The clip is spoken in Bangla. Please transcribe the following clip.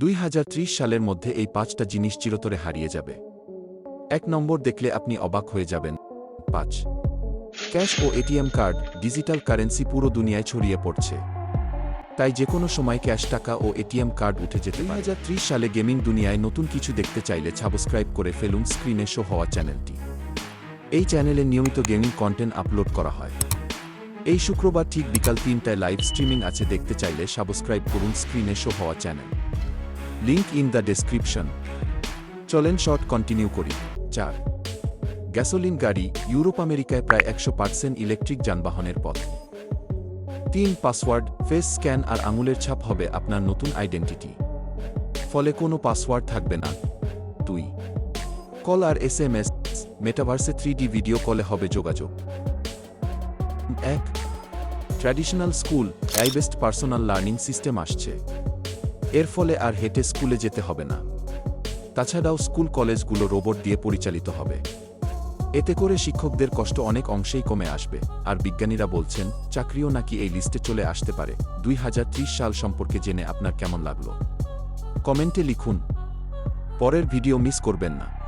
দুই হাজার ত্রিশ সালের মধ্যে এই পাঁচটা জিনিস চিরতরে হারিয়ে যাবে। এক নম্বর দেখলে আপনি অবাক হয়ে যাবেন। পাঁচ। ক্যাশ ও এটিএম কার্ড, ডিজিটাল কারেন্সি পুরো দুনিয়ায় ছড়িয়ে পড়ছে। তাই যে কোনো সময় ক্যাশ টাকা ও এটিএম কার্ড উঠে যেতে দুই সালে গেমিং দুনিয়ায় নতুন কিছু দেখতে চাইলে সাবস্ক্রাইব করে ফেলুন স্ক্রিনে শো হওয়া চ্যানেলটি। এই চ্যানেলে নিয়মিত গেমিং কন্টেন্ট আপলোড করা হয়। এই শুক্রবার ঠিক বিকাল তিনটায় লাইভ স্ট্রিমিং আছে, দেখতে চাইলে সাবস্ক্রাইব করুন স্ক্রিনে শো হওয়া channel. Link in the description চলেন শর্ট কন্টিনিউ করি। চার। গ্যাসোলিন গাড়ি ইউরোপ আমেরিকায় প্রায় একশো পার্সেন্ট ইলেকট্রিক যানবাহনের পথ। তিন পাসওয়ার্ড ফেস স্ক্যান আর আঙুলের ছাপ হবে আপনার নতুন আইডেন্টিটি ফলে কোনো পাসওয়ার্ড থাকবে না। দুই। কল আর এস এম এস মেটাভার্সে থ্রি ভিডিও কলে হবে যোগাযোগ। এক। Traditional school AI based personal learning system আসছে। এর ফলে আর হেঁটে স্কুলে যেতে হবে না। তাছাড়াও স্কুল কলেজগুলো রোবট দিয়ে পরিচালিত হবে। এতে করে শিক্ষকদের কষ্ট অনেক অংশেই কমে আসবে, আর বিজ্ঞানীরা বলছেন, চাকরিও নাকি এই লিস্টে চলে আসতে পারে। দুই হাজার ত্রিশ সাল সম্পর্কে জেনে আপনার কেমন লাগল? কমেন্টে লিখুন। পরের ভিডিও মিস করবেন না।